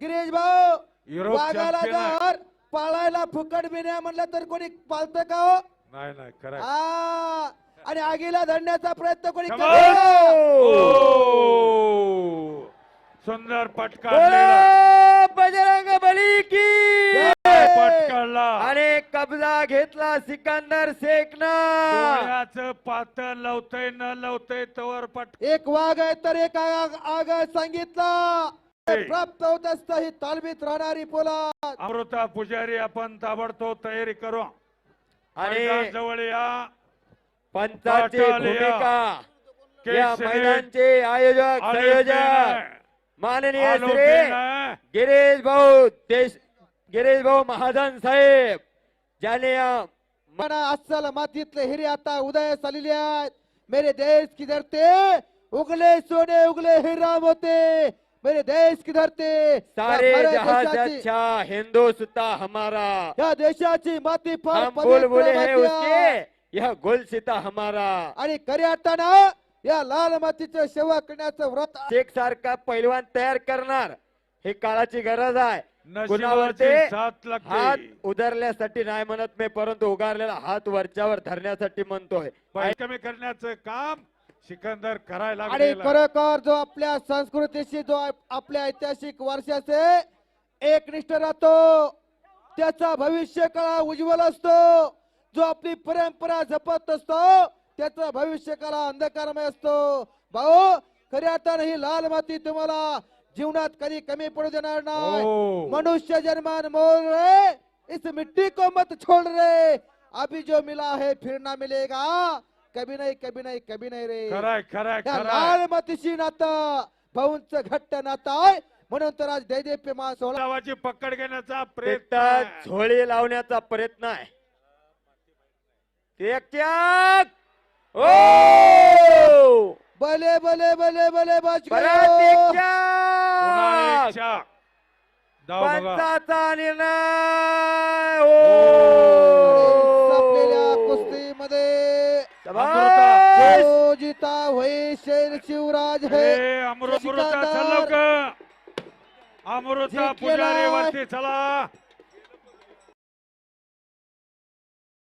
गिरीश भाऊ युरोप वाघाला champion आहे. जर पाळायला फुकट बिन्या म्हणलं तर कोणी पाळतं का हो नाही नाही खरं आहे. आ, आणि आगीला धरण्याचा प्रयत्न कोणी Come करतं on! का? ओ! सुंदर पटकाडलेला बोलो बजरंग बली की पटकाडला आणि कब्जा घेतला सिकंदर शेखनं डोळ्याचं पातळ लवतय न लवतय तवर पट एक वाघ आहे तर एक आग आग आहे सांगितला हे. प्राप्त होत असत ही तालमीत राहणारी पोला अमृता पुजारी आपण ताबडतोब तयारी करू आणि मैदान जवळ या पंचाची पाटाल या. भूमिका या. मैदानचे आयोजक संयोजक. माननीय श्री. गिरीश भाऊ देश गिरीश भाऊ महाजन साहेब ज्याने या मना अस्सल मातीतले हिरे आता उदयास आलेले आहेत मेरे देश की धरते उगले सोने उगले हिराम होते मेरे देश की धरते सारे या भारत जहां से देशाची- अच्छा हिंदुस्तान हमारा। या देशाची माती बुलबुले हैं. उसके यह गुलसिता हमारा। आणि खऱ्या अर्थानं या लाल मातीचं सेवा करण्याचं व्रत शेख सारखा पैलवान तयार करणार हे काळाची गरज आहे. कुणावरती हात उधरल्यासाठी नाही म्हणत मी परंतु उगारलेला हात वरच्यावर धरण्यासाठी म्हणतोय. कमी करण्याचं काम सिकंदर करायला आणि. खरोखर जो आपल्या संस्कृतीशी जो आप- आपल्या ऐतिहासिक वारशाचे एकनिष्ठ राहतो त्याचा भविष्य काळ उज्ज्वल असतो. जो आपली परंपरा जपत असतो त्याचा भविष्य काळ अंधकारमय असतो. भाऊ खऱ्या अर्थानं ही लाल माती तुम्हाला जीवनात कधी कमी पडू देणार नाही. हो. मनुष्य जन्मान मोल रे इस मिट्टी को मत छोड़ रे. अभी जो मिला है फिर ना मिलेगा. कभी नाही कभी नाही कभी नाही रे। खराय खराय या खराय। लाल मातीशी नातं भाऊंच घट्ट नातं आहे म्हणून तर आज दैदेप्य मा सोहळा गावाची पकड घेण्याचा प्रयत्न आहे. झोळी लावण्याचा प्रयत्न आहे. एक त्याग! ओ! भले भले भले भले परत पुन्हा. धाव बघा. पंचाचा निर्णय! संपलेल्या ओ! कुस्तीमध्ये शाबास. जो जिता होई शेर शिवराज है अमृत अमृता पुजारी. वरती चला.